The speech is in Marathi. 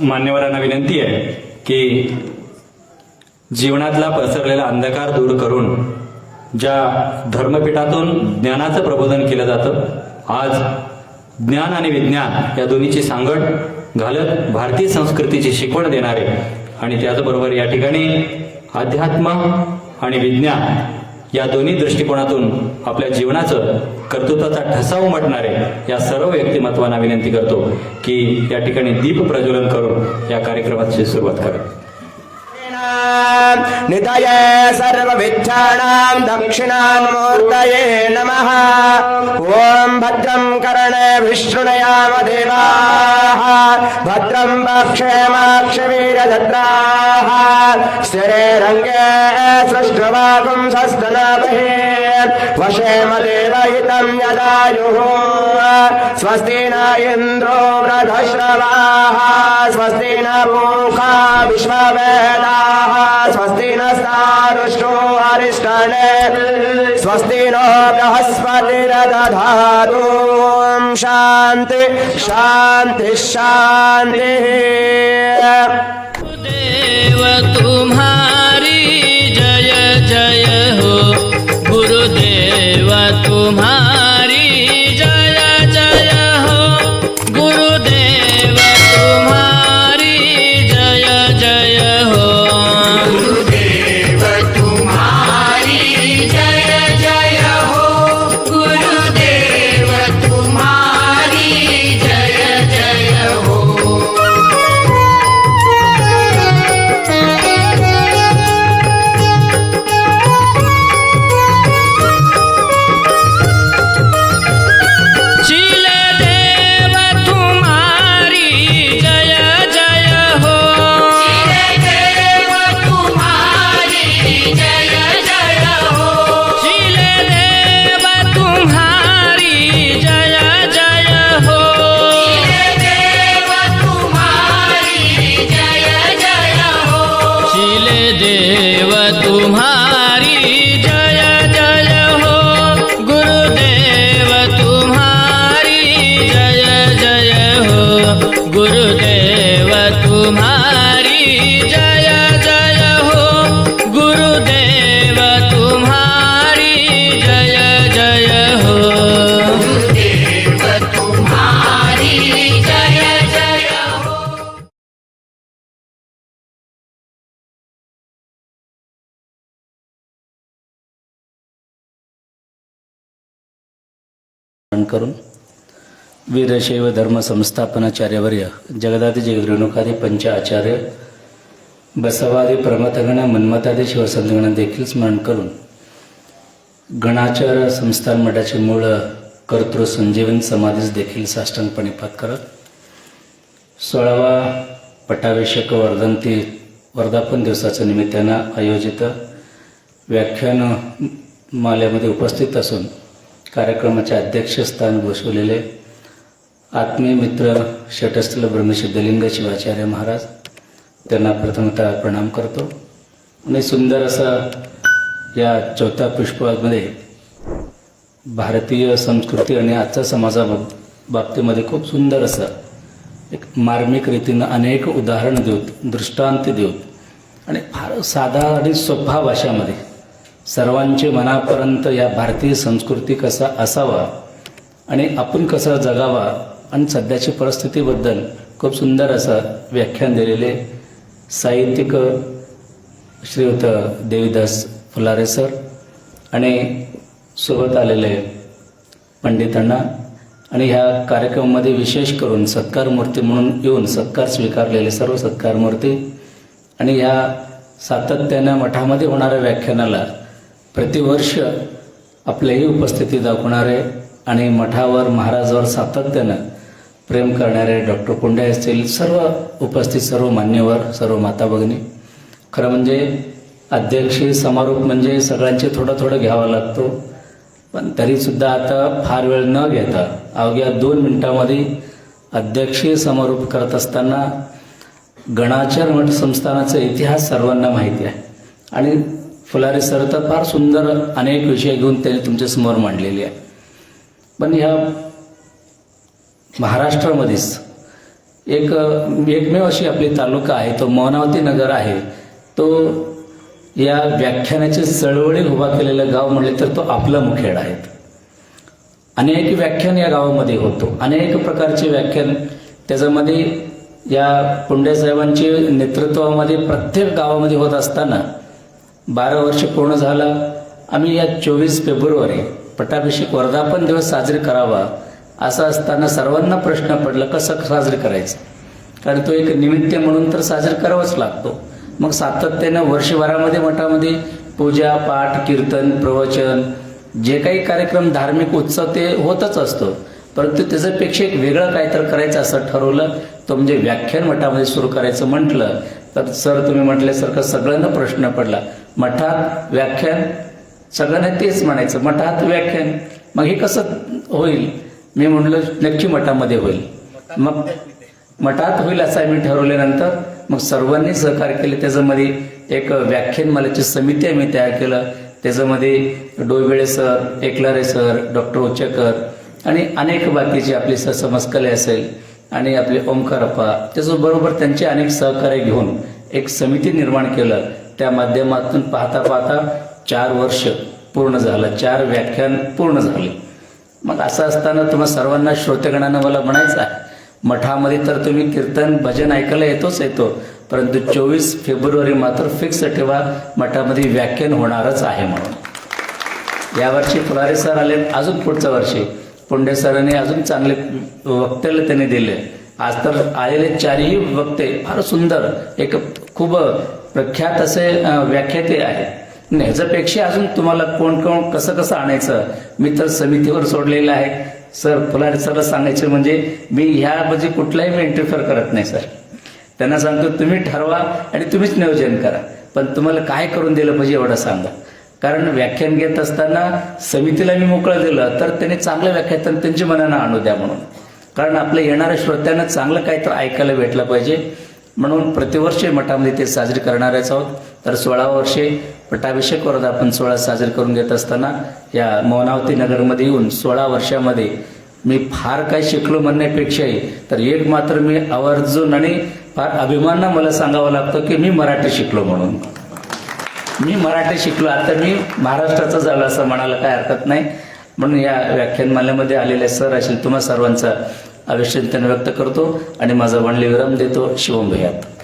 मान्यवरांना विनंती आहे की जीवनातला पसरलेला अंधकार दूर करून ज्या धर्मपीठातून ज्ञानाचं प्रबोधन केलं जातं आज ज्ञान आणि विज्ञान या दोन्हीची सांगड घालत भारतीय संस्कृतीची शिकवण देणारे आणि त्याचबरोबर या ठिकाणी अध्यात्म आणि विज्ञान या दोन्ही दृष्टिकोनातून आपल्या जीवनाचं कर्तृत्वाचा ठसा उमटणारे या सर्व व्यक्तिमत्वांना विनंती करतो की या ठिकाणी दीप प्रज्वलन करून या कार्यक्रमाची सुरुवात करा. निधय सर्वविच्छाणाम् दक्षिणान्मूर्तये नमः ॐ भद्रम् कर्णे विष्णुनयाम देवाः भद्रम् पक्षेमाक्षवीरदत्राः स्थिरे रङ्गे सृष्टवागुम् सस्तनामहे वशेम देवहितम् यदायुः स्वस्ति न इन्द्रो वृधश्रवाः स्वस्ति न मूखा विश्ववेदाः स्वस्ति न स्तारुष्टो अरिष्टने स्वस्ति नो बृहस्पतिरदधातु शान्ति शान्ति शान्तिः। देव तुम्हा करून वीरशैव धर्म संस्थापनाचार्यवर्य जगदादि जगद्रेणुकादी पंच आचार्य बसवादी प्रमथगण मन्मथादी शिवसंतगण देखील स्मरण करून गणाचार संस्थान मठाचे मूळ कर्तृ संजीवन समाधीस देखील साष्टांगपणे पात करत सोळावा पटाभिषेक वर्धंती वर्धापन दिवसाच्या निमित्तानं आयोजित व्याख्यान माल्यामध्ये उपस्थित असून कार्यक्रमाचे अध्यक्षस्थान भूषवलेले आत्मीय मित्र षटस्थल ब्रह्मसिद्धलिंग शिवाचार्य महाराज त्यांना प्रथमतः प्रणाम करतो. आणि सुंदर असा या चौथ्या पुष्पामध्ये भारतीय संस्कृती आणि आजच्या समाजा बाबतीमध्ये खूप सुंदर असं एक मार्मिक रीतीनं अनेक उदाहरणं देऊत दृष्टांत देऊत. आणि फार साधा आणि सोपा भाषामध्ये सर्वांचे मनापर्यंत या भारतीय संस्कृती कसा असावा आणि आपण कसा जगावा आणि सध्याची परिस्थितीबद्दल खूप सुंदर असं व्याख्यान दिलेले साहित्यिक श्रीयुत देवीदास फुलारे सर आणि सोबत आलेले पंडितांना आणि ह्या कार्यक्रमामध्ये विशेष करून सत्कार मूर्ती म्हणून येऊन सत्कार स्वीकारलेले सर्व सत्कार मूर्ती आणि ह्या सातत्यानं मठामध्ये होणाऱ्या व्याख्यानाला प्रतिवर्ष आपल्याही उपस्थिती दाखवणारे आणि मठावर महाराजावर सातत्यानं प्रेम करणारे डॉक्टर कोंडे असतील सर्व उपस्थित सर्व मान्यवर सर्व माता भगिनी. खरं म्हणजे अध्यक्षीय समारोप म्हणजे सगळ्यांचे थोडं थोडं घ्यावा लागतो. पण तरीसुद्धा आता फार वेळ न घेता अवघ्या दोन मिनिटामध्ये अध्यक्षीय समारोप करत असताना गणाचर मठ संस्थानाचा इतिहास सर्वांना माहिती आहे. आणि फुलारी सर तर फार सुंदर अनेक विषय घेऊन त्यांनी तुमच्यासमोर मांडलेले आहे. पण ह्या महाराष्ट्रामध्येच एक एकमेव अशी आपली तालुका आहे तो मौनावती नगर आहे तो या व्याख्यानाची चळवळी उभा केलेलं गाव म्हणले तर तो आपला मुखेड आहे. अनेक व्याख्यान या गावामध्ये होतो. अनेक प्रकारचे व्याख्यान त्याच्यामध्ये या पुंडे नेतृत्वामध्ये प्रत्येक गावामध्ये होत असताना बारा वर्ष पूर्ण झालं. आम्ही या चोवीस फेब्रुवारी पटाभिषेक वर्धापन दिवस साजरे करावा असं असताना सर्वांना प्रश्न पडला कसं साजरे करायचं? कारण तो एक निमित्त म्हणून तर साजरे करावाच लागतो. मग सातत्यानं वर्षभरामध्ये मठामध्ये पूजा पाठ कीर्तन प्रवचन जे काही कार्यक्रम धार्मिक उत्सव ते होतच असतो. परंतु त्याच्यापेक्षा एक वेगळं काहीतरी करायचं असं ठरवलं तो म्हणजे व्याख्यान मठामध्ये सुरू करायचं म्हटलं तर सर तुम्ही म्हटल्यासारखं सगळ्यांना प्रश्न पडला. मठात व्याख्यान सगळ्यांना तेच म्हणायचं मठात व्याख्यान. मग हे कसं होईल? मी म्हणलं नक्की मठामध्ये होईल. मग मठात होईल असं आम्ही ठरवल्यानंतर मग सर्वांनी सहकार्य केले. त्याच्यामध्ये एक व्याख्यानमालेची समिती आम्ही तयार केलं. त्याच्यामध्ये डोईबेळे सर एकलारे सर डॉक्टर उच्चकर आणि अनेक बाकीचे आपले स समजकले असेल. आणि आपले ओंकारप्पा त्याचबरोबर त्यांचे अनेक सहकार्य घेऊन एक समिती निर्माण केलं. त्या माध्यमातून पाहता पाहता चार वर्ष पूर्ण झालं. चार व्याख्यान पूर्ण झाले. मग असं असताना तुम्हा सर्वांना श्रोतेगणांना मला म्हणायचं आहे मठामध्ये तर तुम्ही कीर्तन भजन ऐकायला येतोच येतो परंतु चोवीस फेब्रुवारी मात्र फिक्स ठेवा मठामध्ये व्याख्यान होणारच आहे म्हणून. यावर्षी फुलारे सर आले अजून पुढच्या वर्षी. पुंडे सरांनी अजून चांगले वक्तव्य त्यांनी दिले. आज तर आलेले चारही वक्ते फार सुंदर एक खूप प्रख्यात असे व्याख्याते आहेत. ह्याच्यापेक्षा अजून तुम्हाला कोण कोण कसं कसं आणायचं? मी तर समितीवर सोडलेलं आहे. सर फुलारे सरला सांगायचं म्हणजे मी ह्या म्हणजे कुठलाही मी इंटरफेअर करत नाही सर. त्यांना सांगतो तुम्ही ठरवा आणि तुम्हीच नियोजन करा. पण तुम्हाला काय करून दिलं पाहिजे एवढं सांगा. कारण व्याख्यान घेत असताना समितीला मी मोकळं दिलं तर त्याने चांगलं व्याख्यान त्यांच्या मनानं आणू द्या म्हणून. कारण आपल्या येणाऱ्या श्रोत्यांना चांगलं काय तर ऐकायला भेटलं पाहिजे. म्हणून प्रतिवर्षी मठामध्ये ते साजरे करणारच आहोत. तर सोळा वर्षे पटाभिषेक वर्ध आपण सोळा साजरे करून घेत असताना या मौनावती नगरमध्ये येऊन सोळा वर्षामध्ये मी फार काय शिकलो म्हणण्यापेक्षाही तर एक मात्र मी आवर्जून आणि फार अभिमानानं मला सांगावं लागतं की मी मराठी शिकलो म्हणून. मी मराठी शिकलो. आता मी महाराष्ट्राचा झालो असं म्हणायला काय हरकत नाही. म्हणून या व्याख्यानमाल्यामध्ये आलेले सर असेल तुम्हा सर्वांचा अभिषंतन व्यक्त करतो आणि माझा वणली विराम देतो. शिवम भैयात.